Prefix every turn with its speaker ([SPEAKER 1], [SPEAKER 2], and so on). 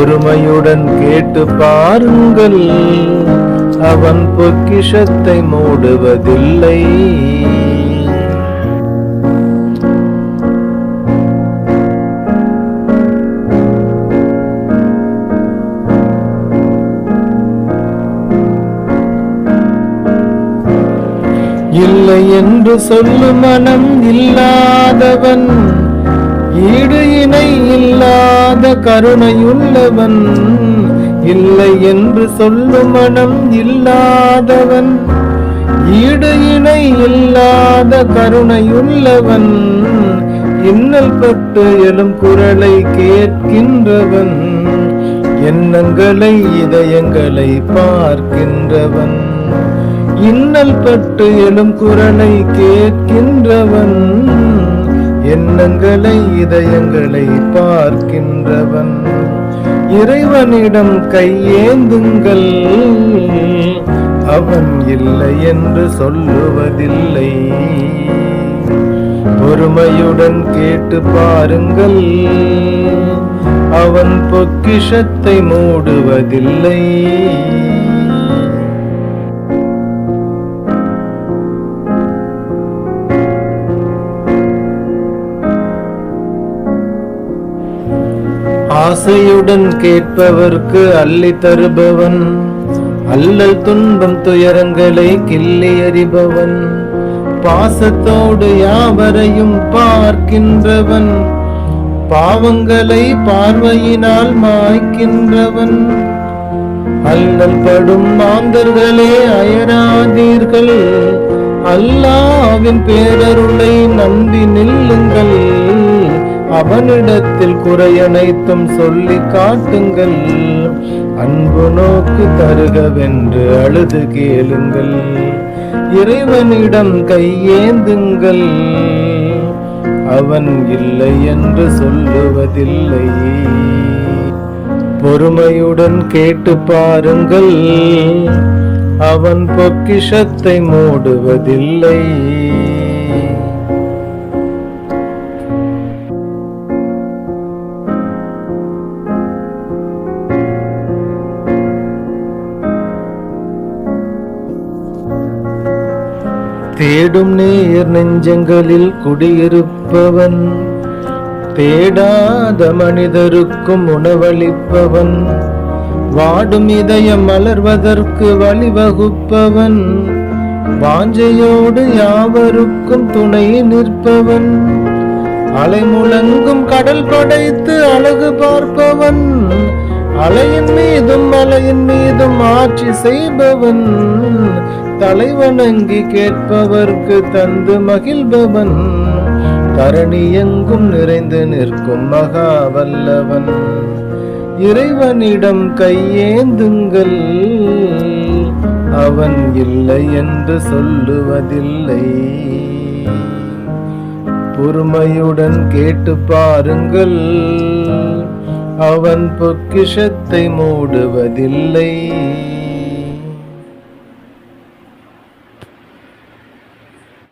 [SPEAKER 1] பொறுமையுடன் கேட்டு பாருங்கள். அவன் பொக்கிஷத்தை மூடுவதில்லை. இல்லை என்று சொல்லும் மனம் இல்லாதவன் ஈடு இணை இல்லாத கருணையுள்ளவன் இல்லை என்று சொல்லும் மனம் இல்லாதவன். ஈடு இணை இல்லாத கருணையுள்ளவன் இன்னல் பட்டு எழும் குரலை கேட்கின்றவன். எண்ணங்களை இதயங்களை பார்க்கின்றவன். இன்னல் பட்டு எழும் குரலை கேட்கின்றவன். எண்ணங்களை இதயங்களை பார்க்கின்றவன். இறைவனிடம் கையேந்துங்கள். அவன் இல்லை என்று சொல்லுவதில்லை. பொறுமையுடன் கேட்டு பாருங்கள். அவன் பொக்கிஷத்தை மூடுவதில்லை. ஆசையுடன் கேட்பவர்க்கு அள்ளி தருபவன். அல்லல் துன்பம் துயரங்களை கிள்ளி அறிபவன் பாசத்தோடு யாவரையும் பார்க்கின்றவன். பாவங்களை பார்வையினால் மாய்க்கின்றவன். அல்லல் படும் மாந்தர்களே அயராதீர்கள். அல்லாவின் பேரருளை நம்பி நில்லுங்கள். அவனிடத்தில் குறையனைத்தும் சொல்லி காட்டுங்கள். அன்பு நோக்கு தருகவென்று அழுது கேளுங்கள். இறைவனிடம் கையேந்துங்கள். அவன் இல்லை என்று சொல்லுவதில்லை. பொறுமையுடன் கேட்டு பாருங்கள். அவன் பொக்கிஷத்தை மூடுவதில்லை. தேடும் நேர் நெஞ்சங்களில் குடியிருப்பவன். தேடாத மனிதருக்கும் உணவளிப்பவன். வாடும் இதயம் மலர்வதற்கு வழிவகுப்பவன். வாஞ்சையோடு யாவருக்கும் துணை நிற்பவன். அலைமுழங்கும் கடல் படைத்து அழகு பார்ப்பவன். அலையின் மீதும் மலையின் மீதும் ஆட்சி செய்பவன். தலைவணங்கி கேட்பவர்க்கு தந்து மகிழ்பவன். தரணி எங்கும் நிறைந்து நிற்கும் மகாவல்லவன். இறைவனிடம் கையேந்துங்கள். அவன் இல்லை என்று சொல்லுவதில்லை. பொறுமையுடன் கேட்டு பாருங்கள். அவன் பொக்கிஷத்தை மூடுவதில்லை.